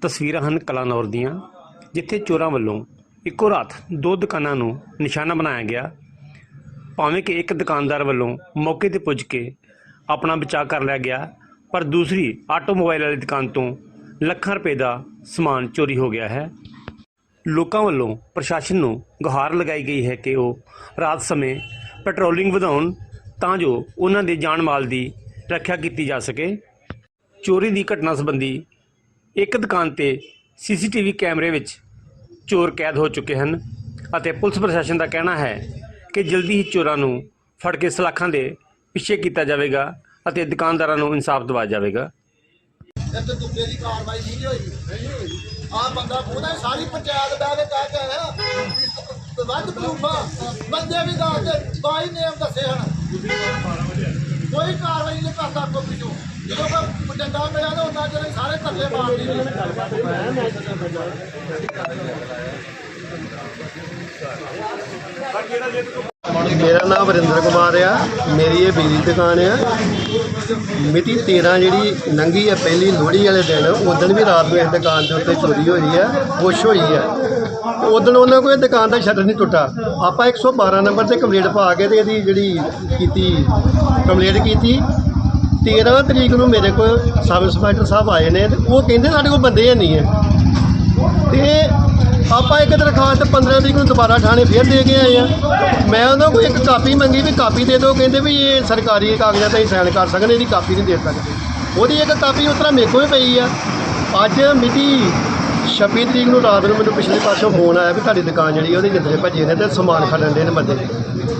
ਤਸਵੀਰਾਂ ਹਨ ਕਲਾਨੌਰ ਦੀਆਂ, ਜਿੱਥੇ ਚੋਰਾਂ ਵੱਲੋਂ ਇੱਕੋ ਰਾਤ ਦੋ ਦੁਕਾਨਾਂ ਨੂੰ ਨਿਸ਼ਾਨਾ ਬਣਾਇਆ ਗਿਆ। ਭਾਵੇਂ ਕਿ ਇੱਕ ਦੁਕਾਨਦਾਰ ਵੱਲੋਂ ਮੌਕੇ ਤੇ ਪੁੱਜ ਕੇ ਆਪਣਾ ਬਚਾਅ ਕਰ ਲਿਆ ਗਿਆ, ਪਰ ਦੂਸਰੀ ਆਟੋਮੋਬਾਈਲ ਵਾਲੀ ਦੁਕਾਨ ਤੋਂ ਲੱਖਾਂ ਰੁਪਏ ਦਾ ਸਮਾਨ ਚੋਰੀ ਹੋ ਗਿਆ ਹੈ। ਲੋਕਾਂ ਵੱਲੋਂ ਪ੍ਰਸ਼ਾਸਨ ਨੂੰ ਗੁਹਾਰ ਲਗਾਈ ਗਈ ਹੈ ਕਿ ਉਹ ਰਾਤ ਸਮੇਂ ਪੈਟਰੋਲਿੰਗ ਵਧਾਉਣ ਤਾਂ ਜੋ ਉਹਨਾਂ ਦੇ ਜਾਨ ਮਾਲ ਦੀ ਰੱਖਿਆ ਕੀਤੀ ਜਾ ਸਕੇ। ਚੋਰੀ ਦੀ ਘਟਨਾ ਸੰਬੰਧੀ ਇੱਕ ਦੁਕਾਨ ਤੇ ਸੀਸੀਟੀਵੀ ਕੈਮਰੇ ਵਿੱਚ ਚੋਰ ਕੈਦ ਹੋ ਚੁੱਕੇ ਹਨ ਅਤੇ ਪੁਲਿਸ ਪ੍ਰਸ਼ਾਸਨ ਦਾ ਕਹਿਣਾ ਹੈ ਕਿ ਜਲਦੀ ਹੀ ਚੋਰਾਂ ਨੂੰ ਫੜ ਕੇ ਸਲਾਖਾਂ ਦੇ ਪਿੱਛੇ ਕੀਤਾ ਜਾਵੇਗਾ ਅਤੇ ਦੁਕਾਨਦਾਰਾਂ ਨੂੰ ਇਨਸਾਫ ਦਿਵਾਇਆ ਜਾਵੇਗਾ। ਇੱਥੇ ਦੁੱਕੇ ਦੀ ਕਾਰਵਾਈ ਨਹੀਂ ਹੋਈ। ਨਹੀਂ ਹੋਈ। ਆ ਬੰਦਾ ਉਹਦਾ ਸਾਰੀ ਪੰਚਾਇਤ ਬਹਿ ਕੇ ਕਹਿ ਕੇ ਆਇਆ। ਵੱਧ ਪ੍ਰੂਫਾ, ਬੰਦੇ ਵੀ ਦੱਸ ਦੇ, ਬਾਈ ਨੇਮ ਦੱਸੇ ਹਨ। ਕੋਈ ਕਾਰਵਾਈ ਨਹੀਂ ਕਰਦਾ ਕੋਈ ਪਿੱਛੋਂ ਜਦੋਂ ਕੋਈ ਡੰਡਾ ਮਿਲਿਆ ਤਾਂ ਉਹਨਾਂ ਜਿਹੜੇ ਸਾਰੇ ਥੱਲੇ ਮਾਰਦੇ ਨੇ ਮੇਰਾ ਨਾਮ ਵਰਿੰਦਰ ਕੁਮਾਰ ਆ। ਮੇਰੀ ਇਹ ਬਿਜਲੀ ਦੁਕਾਨ ਆ। ਮਿਤੀ 13 ਜਿਹੜੀ ਲੰਘੀ ਹੈ, ਪਹਿਲੀ ਲੋਹੜੀ ਵਾਲੇ ਦਿਨ ਉਦੋਂ ਵੀ ਰਾਤ ਨੂੰ ਇਸ ਦੁਕਾਨ ਦੇ ਉੱਤੇ ਚੋਰੀ ਹੋਈ ਹੈ ਖੁਸ਼ ਹੋਈ ਆ ਉਦੋਂ ਉਹਨਾਂ ਕੋਲ ਦੁਕਾਨ ਦਾ ਸ਼ਟਰ ਨਹੀਂ ਟੁੱਟਾ। ਆਪਾਂ 112 ਨੰਬਰ ਤੇ ਕੰਪਲੀਟ ਪਾ ਕੇ ਤੇ ਇਹਦੀ ਜਿਹੜੀ ਕੀਤੀ ਕੰਪਲੀਟ ਕੀਤੀ। 13 ਤਰੀਕ ਨੂੰ ਮੇਰੇ ਕੋਲ ਸਬ ਇੰਸਪੈਕਟਰ ਸਾਹਿਬ ਆਏ ਨੇ ਤੇ ਉਹ ਕਹਿੰਦੇ ਸਾਡੇ ਕੋਲ ਬੰਦੇ ਹੈ ਨਹੀਂ ਹੈ। ਤੇ ਆਪਾਂ ਇੱਕ ਦਰਖਾਸਤ 15 ਤਰੀਕ ਨੂੰ ਦੁਬਾਰਾ ਥਾਣੇ ਫੇਰ ਦੇ ਕੇ ਆਏ ਆ। ਮੈਂ ਉਹਨਾਂ ਕੋਲ ਇੱਕ ਕਾਪੀ ਮੰਗੀ ਵੀ ਕਾਪੀ ਦੇ ਦਿਓ, ਕਹਿੰਦੇ ਵੀ ਇਹ ਸਰਕਾਰੀ ਕਾਗਜ਼ਾਂ ਤੇ ਸਾਈਨ ਕਰ ਸਕਣ, ਇਹਦੀ ਕਾਪੀ ਨਹੀਂ ਦੇ ਸਕਦੇ। ਉਹਦੀ ਇੱਕ ਕਾਪੀ ਉਸ ਤਰ੍ਹਾਂ ਮੇਰੇ ਕੋਲ ਹੀ ਪਈ ਆ। ਅੱਜ ਮਿਤੀ 26 ਤਰੀਕ ਨੂੰ ਰਾਤ ਨੂੰ ਮੈਨੂੰ ਪਿਛਲੇ ਪਾਸੋਂ ਫੋਨ ਆਇਆ ਵੀ ਤੁਹਾਡੀ ਦੁਕਾਨ ਜਿਹੜੀ ਉਹਦੇ ਜਿੰਦਰੇ ਭੱਜੇ ਨੇ ਤੇ ਸਮਾਨ ਖੜਨ ਦੇ ਨੇ ਬੰਦੇ।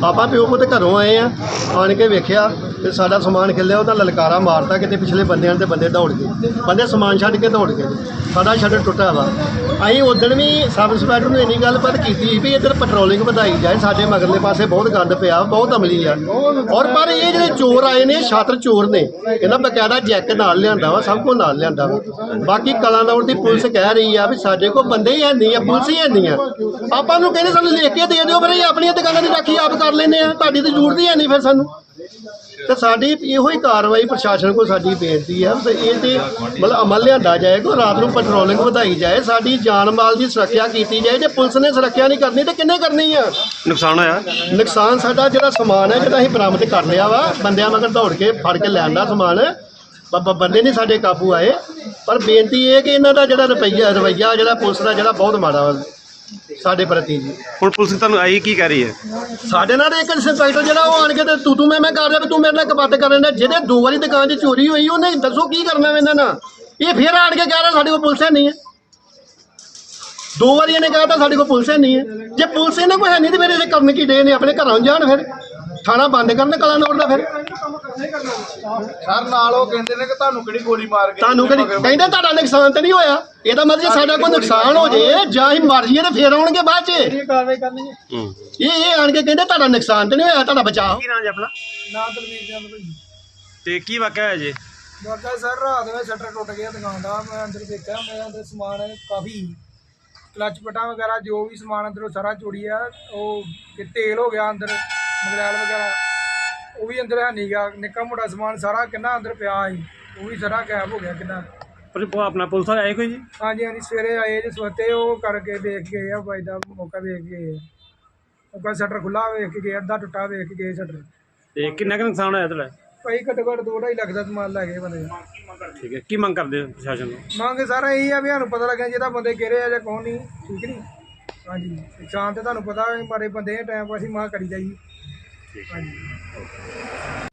ਆਪਾਂ ਪਿਓ ਪੁੱਤ ਘਰੋਂ ਆਏ ਆ, ਆਣ ਕੇ ਵੇਖਿਆ ਤੇ ਸਾਡਾ ਸਮਾਨ ਖਿਲਿਆ ਉਹਦਾ ਲਲਕਾਰਾ ਮਾਰਤਾ, ਕਿਤੇ ਪਿਛਲੇ ਬੰਦਿਆਂ ਤੇ ਬੰਦੇ ਦੌੜ ਗਏ। ਬੰਦੇ ਸਮਾਨ ਛੱਡ ਕੇ ਦੌੜ ਗਏ। ਸਾਡਾ ਸ਼ਟਰ ਟੁੱਟਾ ਵਾ। ਅਸੀਂ ਉਦੋਂ ਵੀ ਸਬ ਇੰਸਪੈਕਟਰ ਨੂੰ ਇੰਨੀ ਗੱਲ ਪਤ ਕੀਤੀ ਵੀ ਇੱਧਰ ਪੈਟਰੋਲਿੰਗ ਵਧਾਈ ਜਾਏ, ਸਾਡੇ ਮਗਰਲੇ ਪਾਸੇ ਬਹੁਤ ਗੰਦ ਪਿਆ, ਬਹੁਤ ਅਮਲੀ ਆ। ਔਰ ਪਰ ਇਹ ਜਿਹੜੇ ਚੋਰ ਆਏ ਨੇ, ਛਾਤਰ ਚੋਰ ਨੇ, ਇਹਨਾਂ ਬਕਾਇਦਾ ਜੈਕ ਨਾਲ ਲਿਆਂਦਾ ਵਾ, ਸਭ ਕੁਝ ਨਾਲ ਲਿਆਂਦਾ ਵਾ। ਬਾਕੀ ਕਲਾਨੌਰ ਦੀ ਪੁਲਿਸ ਕਹਿ ਰਹੀ ਆ ਵੀ ਸਾਡੇ ਕੋਲ ਬੰਦੇ ਹੀ ਹੈ ਨਹੀਂ ਆ, ਪੁਲਿਸ ਹੀ ਹੈ ਨਹੀਂ ਆ। ਆਪਾਂ ਨੂੰ ਕਹਿੰਦੇ ਸਾਨੂੰ ਲਿਖ ਕੇ ਦੇ ਦਿਓ ਪਰ ਆਪਣੀਆਂ ਦੁਕਾਨਾਂ ਦੀ ਰਾਖੀ ਆਪ ਕਰ ਲੈਨੇ ਆ, ਤੁਹਾਡੀ ਤਾਂ ਜ਼ਰੂਰਤ ਹੀ ਹੈ ਨਹੀਂ ਫਿਰ ਸਾਨੂੰ। ਤੇ ਸਾਡੀ ਇਹੋ ਹੀ ਕਾਰਵਾਈ ਪ੍ਰਸ਼ਾਸਨ ਕੋਲ ਸਾਡੀ ਬੇਨਤੀ ਹੈ ਤੇ ਇਹ ਤੇ ਮਤਲਬ ਅਮਲ ਲਿਆਂਦਾ ਜਾਏ ਕਿ ਰਾਤ ਨੂੰ ਪੈਟਰੋਲਿੰਗ ਵਧਾਈ ਜਾਏ ਸਾਡੀ ਜਾਨ ਮਾਲ ਦੀ ਸੁਰੱਖਿਆ ਕੀਤੀ ਜਾਏ ਜੇ ਪੁਲਿਸ ਨੇ ਸੁਰੱਖਿਆ ਨਹੀਂ ਕਰਨੀ ਤੇ ਕਿੰਨੇ ਕਰਨੀ ਆ? ਨੁਕਸਾਨ ਹੋਇਆ? ਨੁਕਸਾਨ ਸਾਡਾ ਜਿਹੜਾ ਸਮਾਨ ਹੈ ਜਿਹੜਾ ਅਸੀਂ ਬਰਾਮਦ ਕਰ ਲਿਆ ਵਾ ਬੰਦਿਆਂ ਮਗਰ ਦੌੜ ਕੇ ਫੜ ਕੇ ਲੈਣ ਦਾ ਸਮਾਨ ਬ- ਬ- ਬੰਦੇ ਨਹੀਂ ਸਾਡੇ ਕਾਬੂ ਆਏ। ਪਰ ਬੇਨਤੀ ਇਹ ਕਿ ਇਹਨਾਂ ਦਾ ਜਿਹੜਾ ਰੁਪਈਆ ਰਵਈਆ ਜਿਹੜਾ ਪੁਲਿਸ ਦਾ ਜਿਹੜਾ ਬਹੁਤ ਮਾੜਾ ਵਾ। ਸਾਡੇ ਪ੍ਰਤੀ ਜੀ। ਹੁਣ ਪੁਲਿਸ ਤੁਹਾਨੂੰ ਆਈ ਕੀ ਕਹਿ ਰਹੀ ਹੈ? ਸਾਡੇ ਨਾਲ ਇੱਕ ਇੰਸਪੈਕਟਰ ਜਿਹੜਾ ਉਹ ਆਣ ਕੇ ਤੇ ਤੂੰ ਤੂੰ ਮੈਂ ਮੈਂ ਕਰ ਰਿਹਾ ਵੀ ਤੂੰ ਮੇਰੇ ਨਾਲ ਕਪੱਤ ਕਰ ਰਿਹਾ ਜਿਹਦੇ ਦੋ ਵਾਰੀ ਦੁਕਾਨ 'ਚ ਚੋਰੀ ਹੋਈ ਉਹਨੇ ਦੱਸੋ ਕੀ ਕਰਨਾ ਇਹਨਾਂ ਨਾਲ? ਇਹ ਫੇਰ ਆਣ ਕੇ ਕਹਿ ਰਿਹਾ ਸਾਡੇ ਕੋਲ ਪੁਲਿਸ ਹੈ ਨਹੀਂ ਹੈ। ਦੋ ਵਾਰੀ ਇਹਨੇ ਕਿਹਾ ਤਾਂ ਸਾਡੇ ਕੋਲ ਪੁਲਿਸ ਹੈ ਨਹੀਂ ਹੈ। ਜੇ ਪੁਲਿਸ ਇਹਨਾਂ ਕੋਲ ਹੈ ਨਹੀਂ ਤੇ ਫਿਰ ਇਹ ਕਰਨ ਕੀ ਦੇ ਨੇ? ਆਪਣੇ ਘਰਾਂ ਨੂੰ ਜਾਣ ਫਿਰ। ਥਾਣਾ ਬੰਦ ਕਰਨ ਕਲਾਨੌਰ ਦਾ ਫਿਰ? ਸਰ ਨਾਲ ਉਹ ਕਹਿੰਦੇ ਨੇ ਕਿ ਤੁਹਾਨੂੰ ਕਿਹੜੀ ਗੋਲੀ ਮਾਰ ਕੇ ਤੁਹਾਨੂੰ ਕਿਹੜੀ ਕਹਿੰਦੇ ਤੁਹਾਡਾ ਨੁਕਸਾਨ ਤੇ ਨਹੀਂ ਹੋਇਆ। ਇਹਦਾ ਮਤਲਬ ਜੇ ਸਾਡਾ ਕੋਈ ਨੁਕਸਾਨ ਹੋ ਜੇ ਜਾਂ ਅਸੀਂ ਮਰ ਜਾਈਏ ਤੇ ਫੇਰ ਆਉਣਗੇ ਬਾਅਦ 'ਚ। ਕਾਰਵਾਈ ਕਰਨੀ ਹੈ। ਹੂੰ। ਇਹ ਇਹ ਆਣ ਕੇ ਕਹਿੰਦੇ ਤੁਹਾਡਾ ਨੁਕਸਾਨ ਤੇ ਨਹੀਂ ਹੋਇਆ ਤੁਹਾਡਾ ਬਚਾਅ ਕੀ ਨਾਮ ਜੀ ਆਪਣਾ? ਨਾ ਦਲਵੀਰ ਚੰਦ ਭਾਈ। ਤੇ ਕੀ ਵਾਕਿਆ ਹੋਇਆ ਜੀ? ਬਾਕਾ ਸਰ ਰਾਤ ਵਿੱਚ ਸ਼ਟਰ ਟੁੱਟ ਗਿਆ ਦੁਕਾਨ ਦਾ ਮੈਂ ਅੰਦਰ ਦੇਖਿਆ ਮੈਂ ਅੰਦਰ ਸਮਾਨ ਕਾਫੀ ਕਲਚ ਪਟਾ ਵਗੈਰਾ ਜੋ ਵੀ ਸਮਾਨ ਅੰਦਰੋਂ ਸਾਰਾ ਚੋਰੀ ਆ ਉਹ ਤੇ ਤੇਲ ਹੋ ਗਿਆ ਅੰਦਰ। ਮਗਰੈਲ ਵਗੈਰਾ। ਉਹ ਵੀ ਅੰਦਰ ਹੈ ਨਹੀਂ ਨਿੱਕਾ ਮੋਟਾ ਸਮਾਨ ਸਾਰਾ ਕਿੰਨਾ ਅੰਦਰ ਪਿਆ ਸੀ ਉਹ ਵੀ ਸਾਰਾ ਗਾਇਬ ਹੋ ਗਿਆ ਕਿੰਨਾ। ਪਰ ਉਹ ਆਪਣਾ ਪੁਲਿਸ ਵਾਲੇ ਆਏ ਕੋਈ ਜੀ? ਹਾਂਜੀ ਹਾਂਜੀ ਸਵੇਰੇ ਆਏ ਜੇ ਸਵਤੇ ਉਹ ਕਰਕੇ ਦੇਖ ਗਏ ਆ ਬਾਈ ਦਾ ਮੌਕਾ ਵੇਖ ਗਏ ਆ। ਉਹ ਕਹਿੰਦਾ ਸ਼ਟਰ ਖੁੱਲਾ ਵੇਖ ਕੇ ਗਏ ਅੱਧਾ ਟੁੱਟਾ ਵੇਖ ਕੇ ਗਏ ਸ਼ਟਰ। ਤੇ ਕਿੰਨਾ ਕੁ ਨੁਕਸਾਨ ਹੋਇਆ ਤੁਹਾਡਾ? ਭਾਈ ਘੱਟੋ ਘੱਟ ਦੋ ਢਾਈ ਲੱਖ ਦਾ ਸਮਾਨ ਲੈ ਗਏ ਬੰਦੇ। ਠੀਕ ਹੈ ਕੀ ਮੰਗ ਕਰਦੇ ਹੋ ਪ੍ਰਸ਼ਾਸਨ ਨੂੰ ਮੰਗ ਸਾਰਾ ਇਹੀ ਆ ਵੀ ਸਾਨੂੰ ਪਤਾ ਲੱਗਿਆ ਜਿਹਦਾ ਬੰਦੇ ਗਿਰੇ ਆ ਜਾਂ ਕੌਣ ਨਹੀਂ ਠੀਕ ਨਹੀਂ? ਹਾਂਜੀ ਸ਼ਾਮ ਤੇ ਤੁਹਾਨੂੰ ਪਤਾ ਹੈ ਮਾਰੇ ਬੰਦੇ ਟਾਈਮ ਪਾਸ ਹੀ ਮਾਂ ਕਰੀ ਜਾਈ। ਹਾਂਜੀ